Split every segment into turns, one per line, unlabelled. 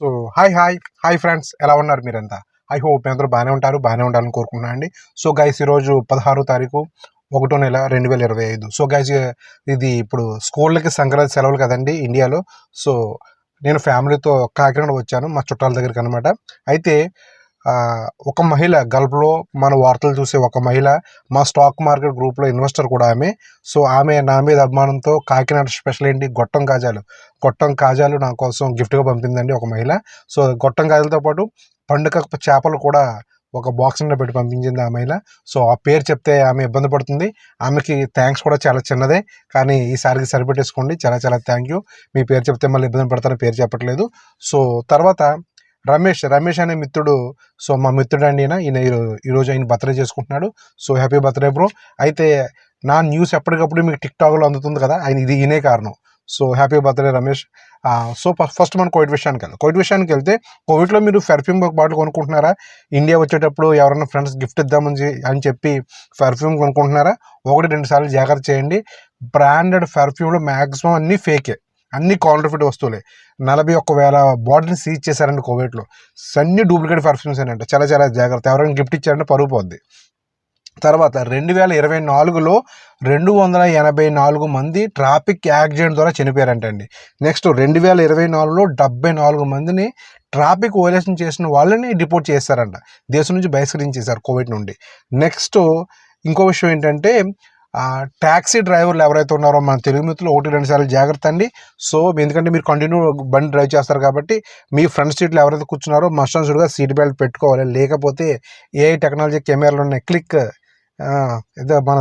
So hi hi. Hi friends ఎలా ఉన్నారు మీరంతా? ఐ హోప్ అందరూ బాగానే ఉంటారు బాగానే ఉండాలని కోరుకున్నాను అండి సో గైస్ ఈరోజు పదహారో తారీఖు ఒకటో నెల రెండు వేల ఇరవై ఐదు. సో గైస్ ఇది ఇప్పుడు స్కూళ్ళకి సంక్రాంతి సెలవులు కదండి ఇండియాలో. సో నేను ఫ్యామిలీతో కాకినాడ వచ్చాను మా చుట్టాల దగ్గరికి అనమాట అయితే ఒక మహిళ గల్ఫ్లో మన వార్తలు చూసే ఒక మహిళ మా స్టాక్ మార్కెట్ గ్రూప్లో ఇన్వెస్టర్ కూడా ఆమె. సో ఆమె నా మీద అభిమానంతో కాకినాడ స్పెషల్ ఏంటి? గొట్టం కాజాలు. గొట్టం కాజాలు నా కోసం గిఫ్ట్గా పంపిందండి ఒక మహిళ. సో గొట్టం కాజాలతో పాటు పండుగ చేపలు కూడా ఒక బాక్స్లో పెట్టి పంపించింది ఆ మహిళ. సో ఆ పేరు చెప్తే ఆమె ఇబ్బంది పడుతుంది. ఆమెకి థ్యాంక్స్ కూడా చాలా చిన్నదే. కానీ ఈసారికి సరిపెట్టేసుకోండి. చాలా చాలా థ్యాంక్ యూ మీ పేరు చెప్తే మళ్ళీ ఇబ్బంది పడతారని పేరు చెప్పట్లేదు. సో తర్వాత రమేష్ రమేష్ అనే మిత్రుడు సో మా మిత్రుడు అండి ఈయన ఈయన ఈరోజు ఆయన బర్త్డే చేసుకుంటున్నాడు. So happy birthday bro. అయితే నా న్యూస్ ఎప్పటికప్పుడు మీకు టిక్టాక్లో అందుతుంది కదా ఆయన ఇది ఈయనే కారణం. So happy birthday Ramesh. So first మనం కోవిడ్ విషయానికి వెళ్దాం. కోవిడ్ విషయానికి వెళ్తే కోవిడ్లో మీరు పెర్ఫ్యూమ్ ఒక బాటిల్ కొనుక్కుంటున్నారా? ఇండియా వచ్చేటప్పుడు ఎవరైనా ఫ్రెండ్స్ గిఫ్ట్ ఇద్దామని అని చెప్పి పెర్ఫ్యూమ్ కొనుక్కుంటున్నారా? ఒకటి రెండు సార్లు జాగ్రత్త చేయండి. బ్రాండెడ్ పెర్ఫ్యూమ్లో మ్యాక్సిమం అన్నీ ఫేకే. అన్ని కాంట్రఫిట్ వస్తువులే. నలభై ఒక్క వేల బాటిల్ని సీజ్ చేశారండి కోవిడ్లో. అన్ని డూప్లికేట్ పర్ఫ్యూమ్స్ అంట. చాలా చాలా జాగ్రత్త. ఎవరైనా గిఫ్ట్ ఇచ్చారంటే పరుగు పోద్ది. తర్వాత రెండు వేల ఇరవై నాలుగులో రెండు వందల ఎనభై నాలుగు మంది ట్రాఫిక్ యాక్సిడెంట్ ద్వారా చనిపోయారంటండి నెక్స్ట్ రెండు వేల ఇరవై నాలుగులో డెబ్బై నాలుగు మందిని ట్రాఫిక్ వైలేషన్ చేసిన వాళ్ళని డిపోర్ట్ చేశారంట. దేశం నుంచి బహిష్కరించేశారు కోవిడ్ నుండి. నెక్స్ట్ ఇంకో విషయం ఏంటంటే ట్యాక్సీ డ్రైవర్లు ఎవరైతే ఉన్నారో మన తెలుగు మిత్రులు ఒకటి రెండు సార్లు జాగ్రత్త అండి. సో ఎందుకంటే మీరు కంటిన్యూ బండి డ్రైవ్ చేస్తారు కాబట్టి మీ ఫ్రంట్ సీట్లో ఎవరైతే కూర్చున్నారో మస్టాన్సుడ్గా సీట్ బెల్ట్ పెట్టుకోవాలి. లేకపోతే ఏ టెక్నాలజీ కెమెరాలు ఉన్నాయి? క్లిక్ ఏదో మన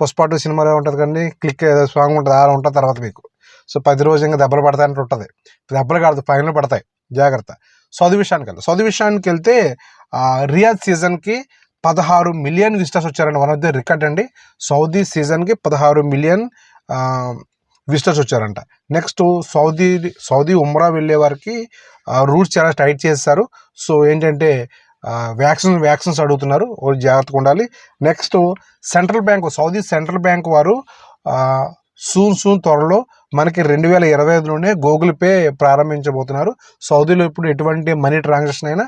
పుష్పాటు సినిమాలో ఉంటుంది కానీ క్లిక్ ఏదో సాంగ్ ఉంటుంది అలా ఉంటుంది తర్వాత మీకు. సో పది రోజు ఇంకా దెబ్బలు పడతాయంటే ఉంటుంది. దెబ్బలు కాదు ఫైనల్ పడతాయి. జాగ్రత్త. సౌదీ విషయానికి వెళ్తే సౌదీ విషయానికి వెళ్తే రియాజ్ సీజన్కి పదహారు మిలియన్ విజిటర్స్ వచ్చారండి వన్ ఆఫ్ ది రికార్డ్ అండి. సౌదీ సీజన్కి పదహారు మిలియన్ విజిటర్స్ వచ్చారంట. నెక్స్ట్ సౌదీ సౌదీ ఉమ్రా వెళ్ళే వారికి రూల్స్ చాలా టైట్ చేస్తారు. సో ఏంటంటే వ్యాక్సిన్ వ్యాక్సిన్స్ అడుగుతున్నారు. జాగ్రత్తగా ఉండాలి. Next central bank Saudi central bank వారు సూన్ సూన్ త్వరలో మనకి రెండు వేల ఇరవై ఐదులోనే గూగుల్ పే ప్రారంభించబోతున్నారు. సౌదీలో ఇప్పుడు ఎటువంటి మనీ ట్రాన్సాక్షన్ అయినా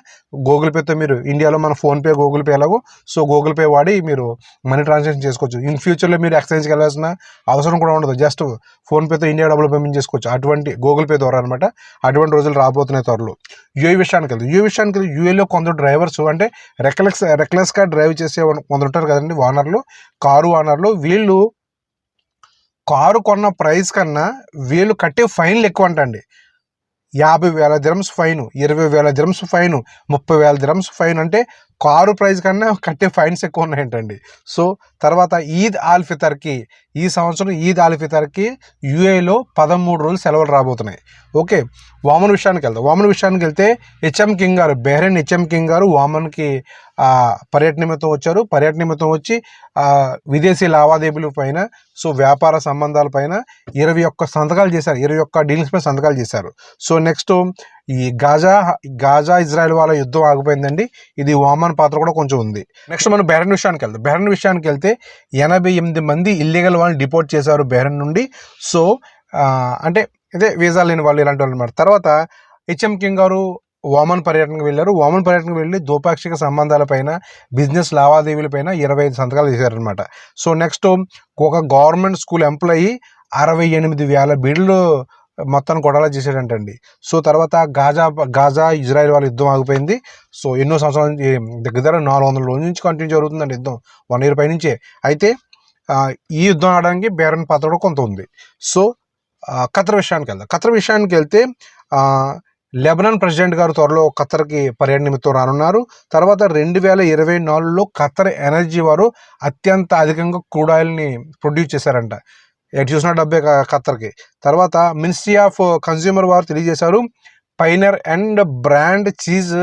గూగుల్ పేతో మీరు ఇండియాలో మన ఫోన్పే గూగుల్ పే ఎలాగో సో గూగుల్ పే వాడి మీరు మనీ ట్రాన్సాక్షన్ చేసుకోవచ్చు. ఇన్ ఫ్యూచర్లో మీరు ఎక్స్చేంజ్కి వెళ్ళాల్సిన అవసరం కూడా ఉండదు. జస్ట్ ఫోన్పేతో ఇండియా డబ్బులు పేమెంట్ చేసుకోవచ్చు. అటువంటి గూగుల్ పే ద్వారా అనమాట అటువంటి రోజులు రాబోతున్నాయి త్వరలో. యూఏ విషయానికి వెళ్తే యూఏ విషయానికి వెళ్తే యూఏలో కొందరు డ్రైవర్స్ అంటే రెక్లెస్ రెక్లెస్గా డ్రైవ్ చేసే వాళ్ళు కొందరు ఉంటారు కదండి ఓనర్లు కారు ఓనర్లు వీళ్ళు కారు కొన్న ప్రైస్ కన్నా వీళ్ళు కట్టే ఫైన్లు ఎక్కువ అంటండి యాభై వేల దిరమ్స్ ఫైన్ ఇరవై వేల దిరమ్స్ ఫైన్ ముప్పై వేల దిరమ్స్ ఫైన్ అంటే కారు ప్రైస్ కన్నా కట్టే ఫైన్స్ ఎక్కువ ఉన్నాయంటండి సో తర్వాత ఈద్ ఆల్ ఫితర్కి ఈ సంవత్సరం ఈద్ ఆల్ ఫితర్కి యూఏలో పదమూడు రోజులు సెలవులు రాబోతున్నాయి. ఓకే వామన్ విషయానికి వెళ్తాం వామన్ విషయానికి వెళ్తే హెచ్ఎం కింగ్ గారు బెహ్రెన్ హెచ్ఎం కింగ్ గారు వామన్కి పర్యటన నిమిత్తం వచ్చారు. పర్యటన నిమిత్తం వచ్చి విదేశీ లావాదేవీల పైన సో వ్యాపార సంబంధాల పైన ఇరవై ఒక్క సంతకాలు చేశారు. ఇరవై ఒక్క డీల్స్ పైన సంతకాలు చేశారు. సో నెక్స్ట్ ఈ గాజా గాజా ఇజ్రాయెల్ వాళ్ళ యుద్ధం ఆగిపోయిందండి. ఇది వామన్ పాత్ర కూడా కొంచెం ఉంది. నెక్స్ట్ మనం బెహ్రన్ విషయానికి వెళ్తాం బెహ్రన్ విషయానికి వెళ్తే ఎనభై ఎనిమిది మంది ఇల్లీగల్ వాళ్ళని డిపోర్ట్ చేశారు బెహ్రన్ నుండి. సో అంటే ఇదే వీసా లేని వాళ్ళు ఇలాంటి వాళ్ళు అనమాట తర్వాత హెచ్ఎం కింగ్ గారు వామన్ పర్యటనకు వెళ్ళారు. వామన్ పర్యటనకు వెళ్ళి ద్వైపాక్షిక సంబంధాలపైన బిజినెస్ లావాదేవీలపైన ఇరవై ఐదు సంతకాలు చేశారనమాట సో నెక్స్ట్ ఒక గవర్నమెంట్ స్కూల్ ఎంప్లాయీ అరవై ఎనిమిది వేల బిడ్లు మొత్తాన్ని కొడాలా చేశాడంటండి. సో తర్వాత గాజా గాజా ఇజ్రాయెల్ వాళ్ళ యుద్ధం ఆగిపోయింది. సో ఎన్నో సంవత్సరాల నుంచి దగ్గర దగ్గర నాలుగు వందల రోజుల నుంచి కంటిన్యూ జరుగుతుందండి యుద్ధం. వన్ ఇయర్ పై నుంచే అయితే ఈ యుద్ధం ఆడడానికి బేరన్ పాత్ర కూడా కొంత ఉంది. సో ఖతర్ విషయానికి వెళ్దాం. ఖతర్ విషయానికి వెళ్తే లెబనాన్ ప్రెసిడెంట్ గారు త్వరలో ఖతర్కి పర్యటన నిమిత్తం రానున్నారు. తర్వాత రెండు వేల ఇరవై నాలుగులో ఖతర్ ఎనర్జీ వారు అత్యంత అధికంగా క్రూడ్ ఆయిల్ని ప్రొడ్యూస్ చేశారంట. ఎటు చూసినా డబ్బే ఖత్తర్కి తర్వాత మినిస్ట్రీ ఆఫ్ కన్స్యూమర్ వారు తెలియజేశారు. పైనర్ అండ్ బ్రాండ్ చీజ్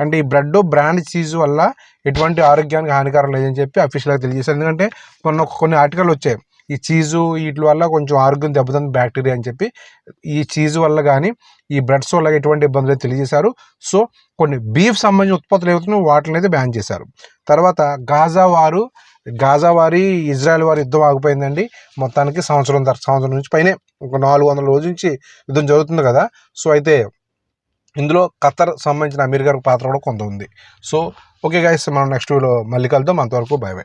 అంటే ఈ బ్రెడ్ బ్రాండ్ చీజ్ వల్ల ఎటువంటి ఆరోగ్యానికి హానికరం లేదని చెప్పి అఫీషియల్గా తెలియజేశారు. ఎందుకంటే కొన్ని కొన్ని ఆర్టికల్ వచ్చాయి. ఈ చీజు వీటి వల్ల కొంచెం ఆరోగ్యం దెబ్బతుంది బ్యాక్టీరియా అని చెప్పి. ఈ చీజ్ వల్ల కానీ ఈ బ్రెడ్స్ వల్ల ఎటువంటి ఇబ్బందులు తెలియజేశారు. సో కొన్ని బీఫ్ సంబంధించిన ఉత్పత్తులు ఏవైతున్నాయో వాటిని అయితే బ్యాన్ చేశారు. తర్వాత గాజా వారు గాజా వారి ఇజ్రాయెల్ వారి యుద్ధం ఆగిపోయిందండి. మొత్తానికి సంవత్సరం సంవత్సరం నుంచి పైనే ఒక నాలుగు వందల రోజుల నుంచి యుద్ధం జరుగుతుంది కదా. సో అయితే ఇందులో ఖత్తర్ సంబంధించిన అమీర్ గారి పాత్ర కూడా కొంత ఉంది. సో ఓకే గైస్ మనం నెక్స్ట్ వీడియో మళ్ళీ కలుద్దాం. అంతవరకు బై బై.